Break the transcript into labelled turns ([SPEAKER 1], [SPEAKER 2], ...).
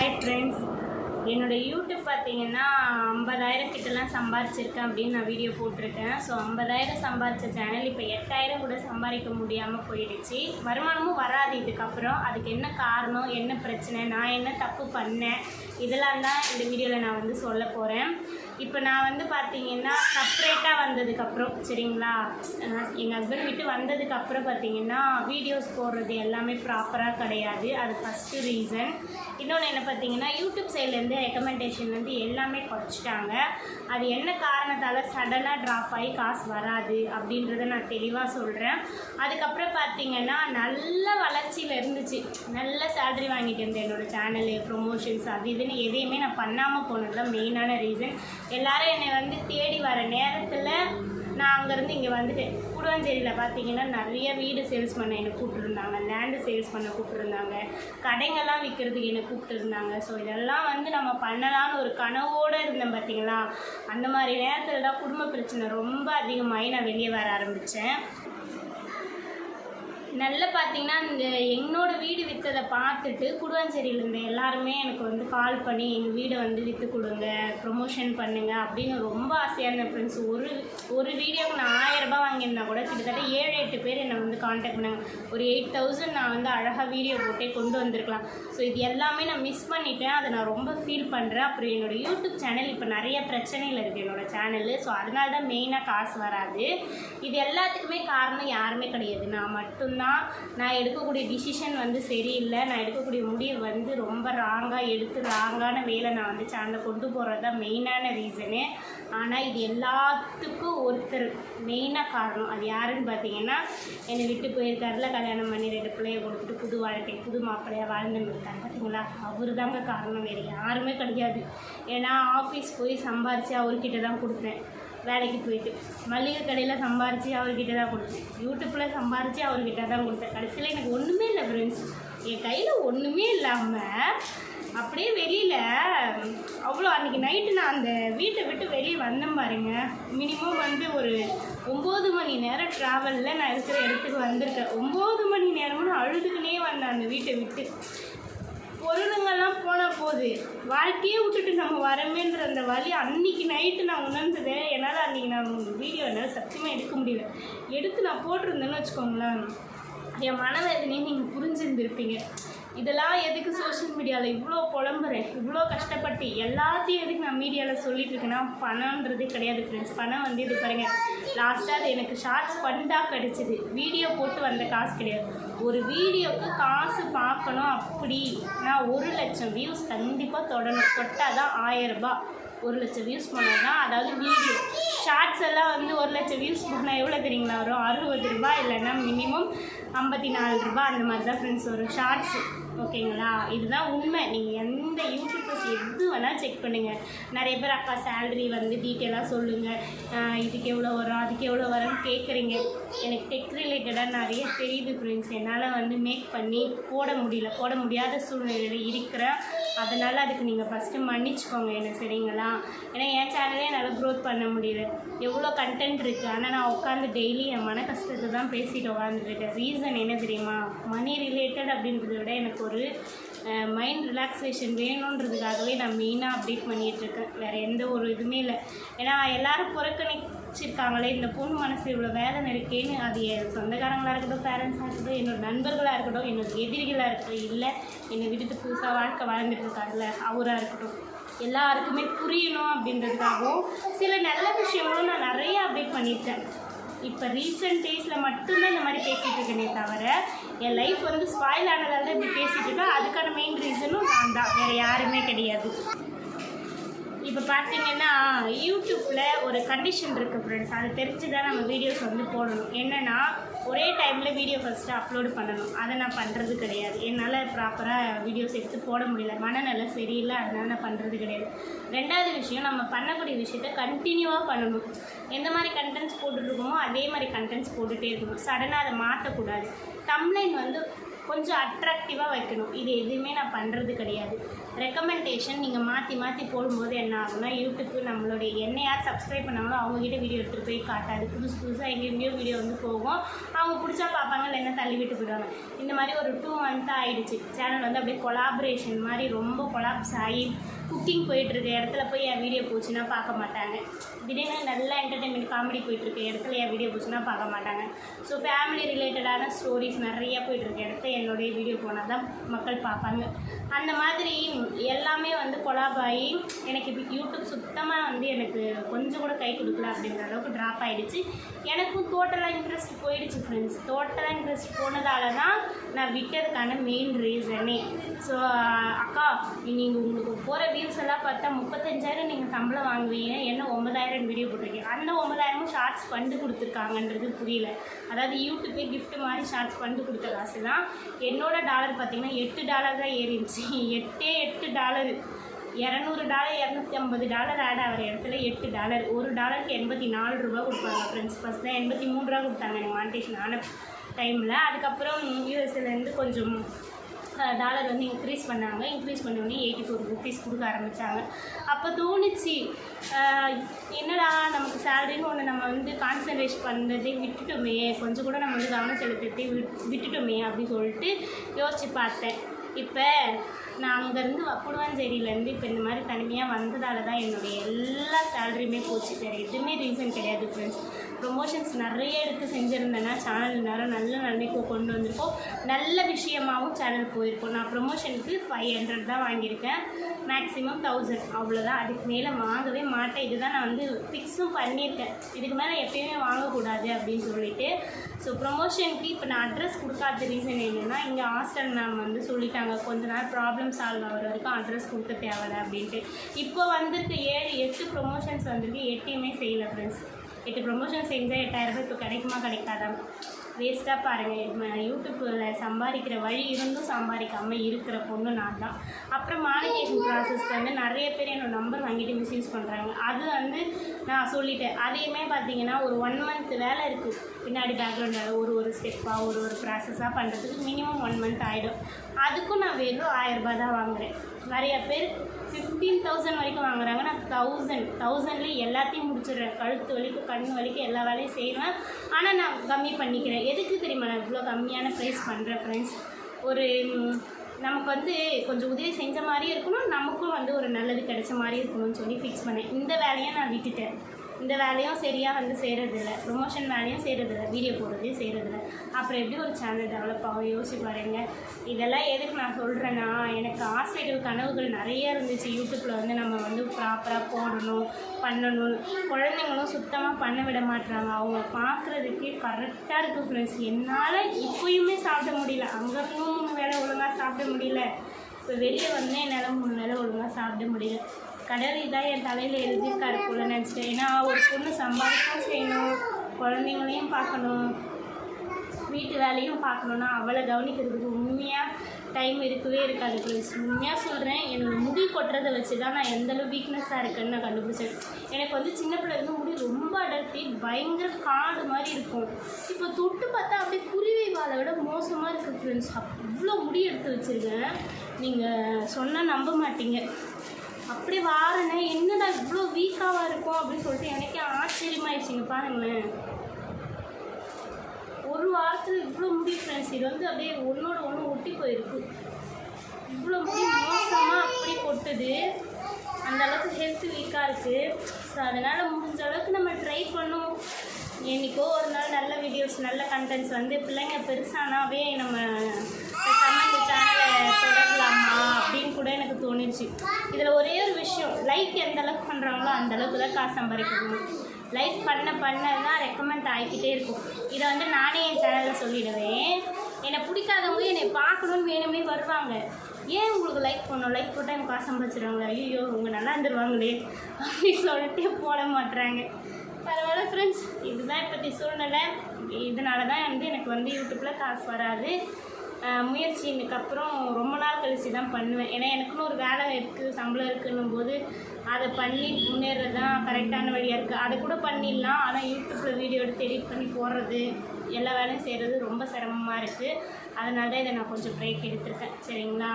[SPEAKER 1] Hi friends என்னோடய YouTube பார்த்தீங்கன்னா ஐம்பதாயிரம் கிட்டலாம் சம்பாரிச்சிருக்கேன் அப்படின்னு நான் வீடியோ போட்டிருக்கேன். ஸோ ஐம்பதாயிரம் சம்பாரித்த சேனல் இப்போ எட்டாயிரம் கூட சம்பாதிக்க முடியாமல் போயிடுச்சு. வருமானமும் வராது இதுக்கப்புறம். அதுக்கு என்ன காரணம் என்ன பிரச்சனை நான் என்ன தப்பு பண்ணேன் இதெல்லாம் தான் இந்த வீடியோவில் நான் வந்து சொல்ல போகிறேன் இப்போ நான் வந்து பார்த்தீங்கன்னா செப்ரேட்டாக வந்ததுக்கப்புறம் சரிங்களா? எங்கள் ஹஸ்பண்ட் விட்டு வந்ததுக்கப்புறம் பார்த்தீங்கன்னா வீடியோஸ் போடுறது எல்லாமே ப்ராப்பராக கிடையாது. அது ஃபஸ்ட்டு ரீசன் இன்னொன்று என்ன பார்த்தீங்கன்னா யூடியூப் சைட்லேருந்து ரெக்கமெண்டேஷன்லேருந்து எல்லாமே குறைச்சிட்டாங்க. அது என்ன காரணத்தால் சடனாக ட்ராப் ஆகி காசு வராது அப்படின்றத நான் தெளிவாக சொல்கிறேன் அதுக்கப்புறம் பார்த்தீங்கன்னா நல்ல வளர்ச்சியில் இருந்துச்சு. நல்ல சேலரி வாங்கிட்டு இருந்தேன் என்னோடய சேனலு ப்ரொமோஷன்ஸ் அது இதுன்னு எதையுமே நான் பண்ணாமல் போனது தான் மெயினான ரீசன் எல்லாரும் என்னை வந்து தேடி வர நேரத்தில் நான் அங்கேருந்து இங்கே வந்துட்டேன். கூடுவாஞ்சேரியில் பார்த்தீங்கன்னா நிறைய வீடு சேல்ஸ் பண்ண என்னை கூப்பிட்டுருந்தாங்க. லேண்டு சேல்ஸ் பண்ண கூப்பிட்டுருந்தாங்க. கடைங்கள்லாம் விற்கிறதுக்கு என்னை கூப்பிட்டுருந்தாங்க. ஸோ இதெல்லாம் வந்து நம்ம பண்ணலான்னு ஒரு கனவோடு இருந்தேன் பார்த்தீங்களா அந்த மாதிரி நேரத்தில் தான் குடும்ப பிரச்சனை ரொம்ப அதிகமாகி நான் வெளியே வர ஆரம்பித்தேன் நல்ல பார்த்தீங்கன்னா இந்த என்னோட வீடு விற்றதை பார்த்துட்டு குடுவாஞ்சேரியிலேருந்து எல்லாருமே எனக்கு வந்து கால் பண்ணி எங்கள் வீடை வந்து விற்று கொடுங்க ப்ரொமோஷன் பண்ணுங்க அப்படின்னு ரொம்ப ஆசையாக இருந்தேன் ஃப்ரெண்ட்ஸ் ஒரு ஒரு வீடியோக்கு நான் ஆயிரரூபா ரூபாய் வாங்கியிருந்தா கூட கிட்டத்தட்ட ஏழு எட்டு பேர் என்னை வந்து காண்டாக்ட் பண்ணாங்க. ஒரு எயிட் தௌசண்ட் நான் வந்து அழகாக வீடியோ போட்டே கொண்டு வந்திருக்கலாம். ஸோ இது எல்லாமே நான் மிஸ் பண்ணிட்டேன். அதை நான் ரொம்ப ஃபீல் பண்ணுறேன் அப்புறம் என்னோட யூடியூப் சேனல் இப்போ நிறைய பிரச்சனையில் இருக்குது என்னோடய சேனலு ஸோ அதனால தான் மெயினாக காசு வராது. இது எல்லாத்துக்குமே காரணம் யாருமே கிடையாது. நான் மட்டும்தான். நான் எடுக்கக்கூடிய டிசிஷன் வந்து சரியில்லை. நான் எடுக்கக்கூடிய முடிவு வந்து ரொம்ப ராங்காக எடுத்து ராங்கான வேலை நான் வந்து சேனலை கொண்டு போகிறது தான் மெயினான ரீசனு ஆனால் இது எல்லாத்துக்கும் ஒருத்தர் மெயினாக காரணம். அது யாருன்னு பார்த்தீங்கன்னா என்னை விட்டு போயிருக்காருல கல்யாணம் பண்ணி ரெண்டு பிள்ளைய கொடுத்துட்டு புது வாழ்க்கை புது மாப்பிள்ளையாக வாழ்ந்துன்னு இருக்காரு. பார்த்தீங்களா? அவர் தாங்க காரணம். வேறு யாருமே கிடையாது. ஏன்னா ஆஃபீஸ் போய் சம்பாரித்து அவர்கிட்ட தான் கொடுத்தேன். வேலைக்கு போயிட்டு. மளிகை கடையில் சம்பாரித்து அவர்கிட்ட தான் கொடுத்தேன். யூடியூப்பில் சம்பாரித்து அவர்கிட்ட தான் கொடுத்தேன். கடைசியில் எனக்கு ஒன்றுமே இல்லை ஃப்ரெண்ட்ஸ் என் கையில் ஒன்றுமே இல்லாமல் அப்படியே வெளியில் அவ்வளோ அன்றைக்கி நைட்டு நான் அந்த வீட்டை விட்டு வெளியே வந்தேன் பாருங்க. மினிமம் வந்து ஒரு ஒம்பது மணி நேரம் ட்ராவலில் நான் இருக்கிற இடத்துக்கு வந்திருக்கேன். ஒம்பது மணி நேரமும் நான் அழுதுக்குனே வந்தேன் அந்த வீட்டை விட்டு. பொருளுங்கள்லாம் போனால் போது. வாழ்க்கையே விட்டுட்டு நம்ம வரமேன்ற அந்த வழி அன்னைக்கு நைட்டு நான் உணர்ந்தது. என்னால் அன்றைக்கி நான் வீடியோ என்னால் சத்தியமாக எடுக்க முடியல. எடுத்து நான் போட்டிருந்தேன்னு வச்சுக்கோங்களேன். என் மனவேதனையை நீங்கள் புரிஞ்சிருந்திருப்பீங்க. இதெல்லாம் எதுக்கு சோஷியல் மீடியாவில் இவ்வளோ புலம்புறேன்? இவ்வளோ கஷ்டப்பட்டு எல்லாத்தையும் எதுக்கு நான் மீடியாவில் சொல்லிட்டு இருக்கேன்னா பணம்ன்றதே கிடையாது ஃப்ரெண்ட்ஸ் பணம் வந்து இது பாருங்கள் லாஸ்ட்டாக அது எனக்கு ஷார்ட்ஸ் ஃபண்டாக கிடச்சிது. வீடியோ போட்டு வந்த காசு கிடையாது. ஒரு வீடியோக்கு காசு பார்க்கணும் அப்படி. நான் ஒரு லட்சம் வியூஸ் கண்டிப்பாக தொடணும். தொட்டால் தான் ஆயரரூபா ஒரு லட்சம் வியூஸ் போனால் அதாவது வீடியோ ஷார்ட்ஸ் எல்லாம் வந்து ஒரு லட்சம் வியூஸ் போனால் எவ்வளோ தெரியுங்களா? வரும் அறுபது ரூபாய் இல்லைன்னா மினிமம் ஐம்பத்தி நாலு ரூபா அந்த மாதிரி தான் ஃப்ரெண்ட்ஸ் வரும். ஷார்ட்ஸு ஓகேங்களா? இதுதான் உண்மை. நீங்கள் எந்த யூடியூபர்ஸ் எது வேணால் செக் பண்ணுங்கள் நிறைய பேர் அக்கா சேலரி வந்து டீட்டெயிலாக சொல்லுங்கள் இதுக்கு எவ்வளோ வரும் அதுக்கு எவ்வளோ வரும்னு கேட்குறீங்க எனக்கு டெக் ரிலேட்டடாக நிறைய தெரியுது ஃப்ரெண்ட்ஸ் என்னால் வந்து மேக் பண்ணி போட முடியல. போட முடியாத சூழ்நிலையில் இருக்கிறேன். அதனால் அதுக்கு நீங்கள் ஃபஸ்ட்டு மன்னிச்சுக்கோங்க என்ன சரிங்களா? ஏன்னா என் சேனலே என்னால் க்ரோத் பண்ண முடியல. எவ்வளோ கண்டென்ட் இருக்குது ஆனால் நான் உட்காந்து டெய்லி என் மன கஷ்டத்தை தான் பேசிட்டு உட்காந்துருக்கேன் ரீசன் என்ன தெரியுமா? மணி ரிலேட்டட் அப்படின்றத விட எனக்கு ஒரு மைண்ட் ரிலாக்ஸேஷன் வேணுன்றதுக்காகவே நான் மெயினாக அப்டேட் பண்ணிகிட்ருக்கேன் வேறு எந்த ஒரு இதுவுமே இல்லை. ஏன்னா எல்லோரும் புறக்கணிச்சிருக்காங்களே இந்த பொண்ணு மனசு இவ்வளோ வேதனை இருக்கேன்னு அது என் சொந்தக்காரங்களாக இருக்கட்டும் பேரண்ட்ஸாக இருக்கட்டும் என்னோட நண்பர்களாக இருக்கட்டும் என்னோட எதிரிகளாக இருக்கட்டும் இல்லை என்னை விட்டுட்டு புதுசாக வாழ்க்கை வாழ்ந்துட்டுருக்காருல அவராக இருக்கட்டும். எல்லாருக்குமே புரியணும் அப்படின்றதுக்காகவும் சில நல்ல விஷயங்களும் நான் நிறைய அப்டேட் பண்ணியிருக்கேன் இப்போ ரீசெண்ட் டேஸில் மட்டும்தான் இந்த மாதிரி பேசிகிட்டு இருக்கேனே தவிர என் லைஃப் வந்து ஸ்பாயில் ஆனதால் தான் இப்படி பேசிகிட்டு இருக்கேன். அதுக்கான மெயின் ரீசனும் நான் தான். வேறு யாருமே கிடையாது. இப்போ பார்த்தீங்கன்னா யூடியூப்பில் ஒரு கண்டிஷன் இருக்குது ஃப்ரெண்ட்ஸ் அதை தெரிஞ்சு தான் நம்ம வீடியோஸ் வந்து போடணும். என்னென்னா ஒரே டைமில் வீடியோ ஃபஸ்ட்டு அப்லோடு பண்ணணும். அதை நான் பண்ணுறது கிடையாது. என்னால் ப்ராப்பராக வீடியோஸ் எடுத்து போட முடியல. மனநிலை சரியில்லை. அதனால் நான் பண்ணுறது கிடையாது. ரெண்டாவது விஷயம் நம்ம பண்ணக்கூடிய விஷயத்த கண்டினியூவாக பண்ணணும். எந்த மாதிரி கண்டென்ட்ஸ் போட்டுட்ருக்கோமோ அதே மாதிரி கண்டென்ட்ஸ் போட்டுகிட்டே இருக்கணும். சடனாக அதை மாற்றக்கூடாது. தம்ப்லைன் வந்து கொஞ்சம் அட்ராக்டிவாக வைக்கணும். இது எதுவுமே நான் பண்ணுறது கிடையாது. ரெக்கமெண்டேஷன் நீங்கள் மாற்றி மாற்றி போடும்போது என்ன ஆகும்னா யூடியூப்பு நம்மளுடைய என்ன யார் சப்ஸ்கிரைப் பண்ணாங்களோ அவங்ககிட்ட வீடியோ எடுத்துகிட்டு போய் காட்டாது. புதுசு புதுசாக எங்கெங்கேயோ வீடியோ வந்து போகும். அவங்க பிடிச்சா பார்ப்பாங்க இல்லைன்னா தள்ளி விட்டு போயிடுவாங்க. இந்த மாதிரி ஒரு டூ மந்த்தாக ஆகிடுச்சு சேனல் வந்து அப்படியே கொலாபரேஷன் மாதிரி ரொம்ப கொலாப்ஸ் ஆகி குக்கிங் போயிட்டுருக்க இடத்துல போய் என் வீடியோ போச்சுன்னா பார்க்க மாட்டாங்க. திடீர்னு நல்ல என்டர்டைன்மெண்ட் காமெடி போயிட்டுருக்க இடத்துல என் வீடியோ போச்சுன்னா பார்க்க மாட்டாங்க. ஸோ ஃபேமிலி ரிலேட்டடான ஸ்டோரிஸ் நிறைய போயிட்டுருக்க இடத்துல என்னுடைய வீடியோ போனால் தான் மக்கள் பார்ப்பாங்க. அந்த மாதிரி எல்லாமே வந்து கொலாப் ஆகி எனக்கு இப்போ யூடியூப் சுத்தமாக வந்து எனக்கு கொஞ்சம் கூட கை கொடுக்கல அப்படின்ற அளவுக்கு ட்ராப் ஆகிடுச்சு எனக்கும் டோட்டலாக இன்ட்ரெஸ்ட் போயிடுச்சு ஃப்ரெண்ட்ஸ் டோட்டலாக இன்ட்ரெஸ்ட் போனதால தான் நான் விட்டதுக்கான மெயின் ரீசனே ஸோ அக்கா நீங்கள் உங்களுக்கு போகிற வியூஸ் எல்லாம் பார்த்தா முப்பத்தஞ்சாயிரம் நீங்கள் சம்பளம் வாங்குவீங்க என்ன ஒன்பதாயிரம் வீடியோ போட்டிருக்கீங்க. அந்த ஒன்பதாயிரமும் ஷார்ட்ஸ் ஃபண்டு கொடுத்துருக்காங்கன்றது புரியல. அதாவது யூடியூப்பே கிஃப்ட் மாதிரி ஷார்ட்ஸ் ஃபண்டு கொடுத்த காசு தான் என்னோட டாலர் பார்த்தீங்கன்னா எட்டு டாலர் தான் ஏறிடுச்சு. எட்டே எட்டு எட்டு டாலர். இரநூறு டாலர் இரநூத்தி ஐம்பது டாலர் ஆட் ஆகிற இடத்துல எட்டு டாலர். ஒரு டாலருக்கு எண்பத்தி நாலு ரூபா கொடுப்பாங்க ஃப்ரெண்ட்ஸ் ஃபஸ்ட் தான் எண்பத்தி மூணு ரூபா கொடுத்தாங்க எனக்கு மானிட்டேஷன் ஆன டைமில் அதுக்கப்புறம் யூஎஸ்ஏலேருந்து கொஞ்சம் டாலர் வந்து இன்க்ரீஸ் பண்ணாங்க. இன்க்ரீஸ் பண்ணோடனே எயிட்டி ஃபோர் ருபீஸ் கொடுக்க ஆரம்பித்தாங்க அப்போ தோணுச்சு என்னடா நமக்கு சேலரின்னு ஒன்று நம்ம வந்து கான்சன்ட்ரேட் பண்ணுறதே விட்டுட்டோமே. கொஞ்சம் கூட நம்ம வந்து கவனம் செலுத்துறதே விட் விட்டுட்டோமே அப்படின்னு சொல்லிட்டு யோசித்து பார்த்தேன். இப்போ நான் அங்கேருந்து வக்குடுவாஞ்சேரியிலேருந்து இப்போ இந்த மாதிரி தனிமையாக வந்ததால தான் என்னுடைய எல்லா சேலரியுமே போச்சு. வேறு எதுவுமே ரீசன் கிடையாது ஃப்ரெண்ட்ஸ் ப்ரொமோஷன்ஸ் நிறைய எடுத்து செஞ்சுருந்தேன்னா சேனல் நேரம் நல்ல நிலைமைக்கு கொண்டு வந்திருக்கோம். நல்ல விஷயமாகவும் சேனல் போயிருக்கோம். நான் ப்ரொமோஷனுக்கு ஃபைவ் ஹண்ட்ரட் தான் வாங்கியிருக்கேன். மேக்ஸிமம் தௌசண்ட் அவ்வளோதான் அதுக்கு மேலே வாங்கவே மாட்டேன். இதுதான் நான் வந்து ஃபிக்ஸும் பண்ணியிருக்கேன். இதுக்கு மேலே எப்பயுமே வாங்கக்கூடாது அப்படின்னு சொல்லிட்டு. ஸோ ப்ரொமோஷனுக்கு இப்போ நான் அட்ரஸ் கொடுக்காத ரீசன் என்னென்னா இங்கே ஹாஸ்டல் மேம் வந்து சொல்லிட்டாங்க. கொஞ்ச நாள் ப்ராப்ளம் சால்வ் ஆகிற வரைக்கும் அட்ரஸ் கொடுக்க தேவையில்ல அப்படின்ட்டு. இப்போ வந்திருக்க ஏழு எட்டு ப்ரொமோஷன்ஸ் வந்திருக்கு. எட்டையுமே செய்யலை ஃப்ரெண்ட்ஸ் எட்டு ப்ரொமோஷன் செஞ்சால் எட்டாயிரம் ரூபாய் இப்போ கிடைக்குமா கிடைக்காதா? வேஸ்ட்டாக பாருங்கள் யூடியூப்பில் சம்பாதிக்கிற வழி இருந்தும் சம்பாதிக்காமல் இருக்கிற பொண்ணு நான் தான். அப்புறம் மானிட்டேஷன் ப்ராசஸ்க்கு வந்து நிறைய பேர் என்னோட நம்பர் வாங்கிட்டு மிஸ்யூஸ் பண்ணுறாங்க அது வந்து நான் சொல்லிட்டேன். அதையுமே பார்த்தீங்கன்னா ஒரு ஒன் மந்த் வேலை இருக்குது பின்னாடி பேக்ரவுண்டில் ஒரு ஒரு ஸ்டெப்பாக ஒரு ஒரு ப்ராசஸாக பண்ணுறதுக்கு மினிமம் ஒன் மந்த் ஆகிடும் அதுக்கும் நான் வெறும் ஆயிரரூபா தான் வாங்குகிறேன் நிறைய பேர் ஃபிஃப்டீன் தௌசண்ட் வரைக்கும் வாங்குறாங்க. நான் தௌசண்ட் தௌசண்ட்லேயே எல்லாத்தையும் முடிச்சிடுறேன். கழுத்து வலிக்கும் கண் வலிக்கும் எல்லா வேலையும் செய்வேன். ஆனால் நான் கம்மி பண்ணிக்கிறேன். எதுக்கு தெரியுமா நான் இவ்வளோ கம்மியான ப்ரைஸ் பண்ணுறேன் ஃப்ரெண்ட்ஸ் ஒரு நமக்கு வந்து கொஞ்சம் உதவி செஞ்ச மாதிரியும் இருக்கணும். நமக்கும் வந்து ஒரு நல்லது கிடைச்ச மாதிரி இருக்கணும்னு சொல்லி ஃபிக்ஸ் பண்ணேன். இந்த வேலையை நான் விட்டுட்டேன். இந்த வேலையும் சரியாக வந்து செய்கிறதில்ல ப்ரொமோஷன் வேலையும் செய்கிறதில்ல வீடியோ போடுறதையும் செய்கிறதில்ல அப்புறம் எப்படி ஒரு சேனல் டெவலப் ஆகும்? யோசிச்சு பாருங்க. இதெல்லாம் எதுக்கு நான் சொல்கிறேன்னா எனக்கு ஆசைகள் கனவுகள் நிறைய இருந்துச்சு. யூடியூப்பில் வந்து நம்ம வந்து ப்ராப்பராக போடணும் பண்ணணும். குழந்தைங்களும் சுத்தமாக பண்ண விட மாட்றாங்க. அவங்க பார்க்குறதுக்கே கரெக்டாக இருக்குது ஃப்ரெண்ட்ஸ் என்னால் இப்போயுமே சாப்பிட முடியல. அங்கே மூணு வேலை ஒழுங்காக சாப்பிட முடியல. இப்போ வெளியே வந்து என்னால் மூணு வேலை ஒழுங்காக சாப்பிட முடியல. கடவுள் இதான் என் தலையில் எழுதியிருக்காரு போல நினச்சிட்டேன். ஏன்னா ஒரு பொண்ணு சம்பாதிக்கவும் செய்யணும். குழந்தைங்களையும் பார்க்கணும். வீட்டு வேலையும் பார்க்கணுன்னா அவளை கவனிக்கிறதுக்கு உண்மையாக டைம் இருக்கவே இருக்காது ப்ளீஸ் உண்மையாக சொல்கிறேன் என்னோட முடி கொட்டுறதை வச்சு தான் நான் எந்தளவு வீக்னஸாக இருக்கேன்னு நான் கண்டுபிடிச்சேன். எனக்கு வந்து சின்ன பிள்ளைங்க முடி ரொம்ப அடர்த்தி பயங்கர காடு மாதிரி இருக்கும். இப்போ தொட்டு பார்த்தா அப்படியே குருவி வாழை விட மோசமாக இருக்குது ஃப்ரெண்ட்ஸ் அவ்வளோ முடி எடுத்து வச்சுருக்கேன். நீங்கள் சொன்னால் நம்ப மாட்டீங்க. அப்படி வாரனே என்னடா இவ்வளோ வீக்காவாக இருக்கும் அப்படின்னு சொல்லிட்டு எனக்கே ஆச்சரியமாயிடுச்சுங்க பாருங்களேன் ஒரு வாரத்தில் இவ்வளோ முடி ஃப்ரெண்ட்ஸ் இது வந்து அப்படியே ஒன்றோட ஒன்று ஒட்டி போயிருக்கு. இவ்வளோ முடி மோசமாக அப்படி கொட்டுது. அந்த அளவுக்கு ஹெல்த் வீக்காக இருக்குது ஸோ அதனால் முடிஞ்ச அளவுக்கு நம்ம ட்ரை பண்ணும் என்னைக்கோ ஒரு நாள் நல்ல வீடியோஸ் நல்ல கண்டென்ட்ஸ் வந்து பிள்ளைங்க பெருசானாவே நம்ம இந்த சேனலை தொடரலாமா அப்படின்னு கூட எனக்கு தோணுச்சு இதில் ஒரே ஒரு விஷயம் லைக் எந்த அளவுக்கு பண்ணுறாங்களோ அந்த அளவுக்கு தான் காசு சம்பாதிக்கணும். லைக் பண்ண பண்ண தான் ரெக்கமெண்ட் ஆகிக்கிட்டே இருக்கும். இதை வந்து நானே என் சேனலில் சொல்லிடுவேன். என்னை பிடிக்காதவங்க என்னை பார்க்கணுன்னு வேணுமே வருவாங்க. ஏன் உங்களுக்கு லைக் பண்ணணும்? லைக் போட்டால் எனக்கு காசு சம்பாதிச்சிடுவாங்க ஐயோ உங்க நல்லா இருந்துருவாங்களே அப்படின்னு சொல்லிட்டு போட மாட்டுறாங்க பரவாயில்ல ஃப்ரெண்ட்ஸ் இதுதான் இப்போத்தி சூழ்நிலை. இதனால தான் வந்து எனக்கு வந்து யூடியூப்பில் காசு வராது. முயற்சி. இதுக்கப்புறம் ரொம்ப நாள் கழிச்சு தான் பண்ணுவேன். ஏன்னா எனக்குன்னு ஒரு வேலை இருக்குது சம்பளம் இருக்குன்னும் போது அதை பண்ணி முன்னேறது தான் கரெக்டான வழியாக இருக்குது அதை கூட பண்ணிடலாம். ஆனால் யூடியூப்பில் வீடியோ எடுத்து எடிட் பண்ணி போடுறது எல்லா வேலையும் செய்கிறது ரொம்ப சிரமமாக இருக்குது அதனால தான் இதை நான் கொஞ்சம் பிரேக் எடுத்திருக்கேன். சரிங்களா?